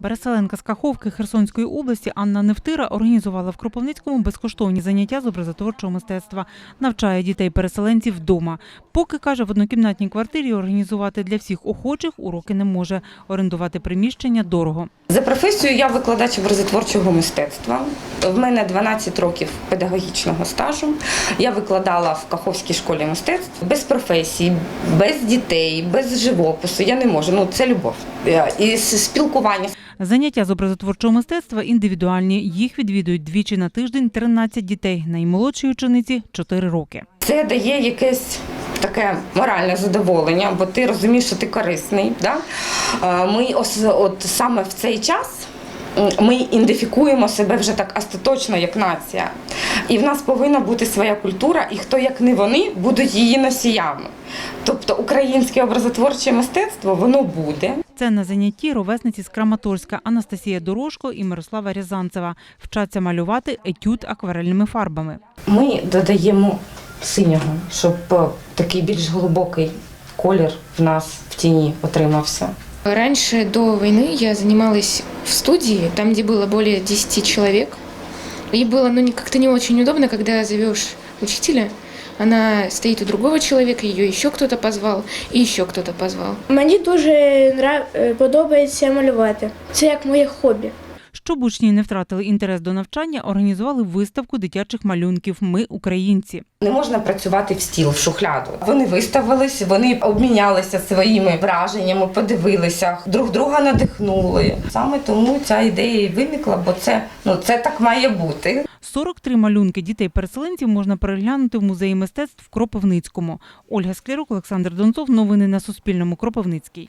Переселенка з Каховки Херсонської області Анна Невтира організувала в Кропивницькому безкоштовні заняття з образотворчого мистецтва. Навчає дітей-переселенців вдома. Поки каже, в однокімнатній квартирі організувати для всіх охочих уроки не може. Орендувати приміщення дорого. За професією я викладач образотворчого мистецтва. В мене 12 років педагогічного стажу. Я викладала в Каховській школі мистецтв без професії, без дітей, без живопису. Я не можу. Ну це любов і спілкування. Заняття з образотворчого мистецтва індивідуальні. Їх відвідують двічі на тиждень 13 дітей. Наймолодшій учениці 4 роки. Це дає якесь таке моральне задоволення, бо ти розумієш, що ти корисний. Да? Ми ос- от саме в цей час. Ми ідентифікуємо себе вже так остаточно як нація. І в нас повинна бути своя культура, і хто як не вони будуть її носіями. Тобто українське образотворче мистецтво воно буде. Це на занятті ровесниці з Краматорська Анастасія Дорожко і Мирослава Рязанцева. Вчаться малювати етюд акварельними фарбами. Ми додаємо синього, щоб е, такий більш глибокий колір в нас в тіні отримався. Раньше, до войны, я занималась в студии, там, где было более 10 человек. И было ну, не- как-то не очень удобно, когда зовешь учителя, она стоит у другого человека, ее еще кто-то позвал, и еще кто-то позвал. Мені дуже нрав- е, подобається малювати. Це як моє хобі. Щоб учні не втратили інтерес до навчання, організували виставку дитячих малюнків Ми українці. Не можна працювати в стіл, в шухляду. Вони виставились, вони обмінялися своїми враженнями, подивилися, друг друга надихнули. Саме тому ця ідея і виникла, бо це ну це так має бути. 43 малюнки дітей-переселенців можна переглянути в музеї мистецтв в Кропивницькому. Ольга Склярук, Олександр Донцов. Новини на Суспільному. Кропивницький.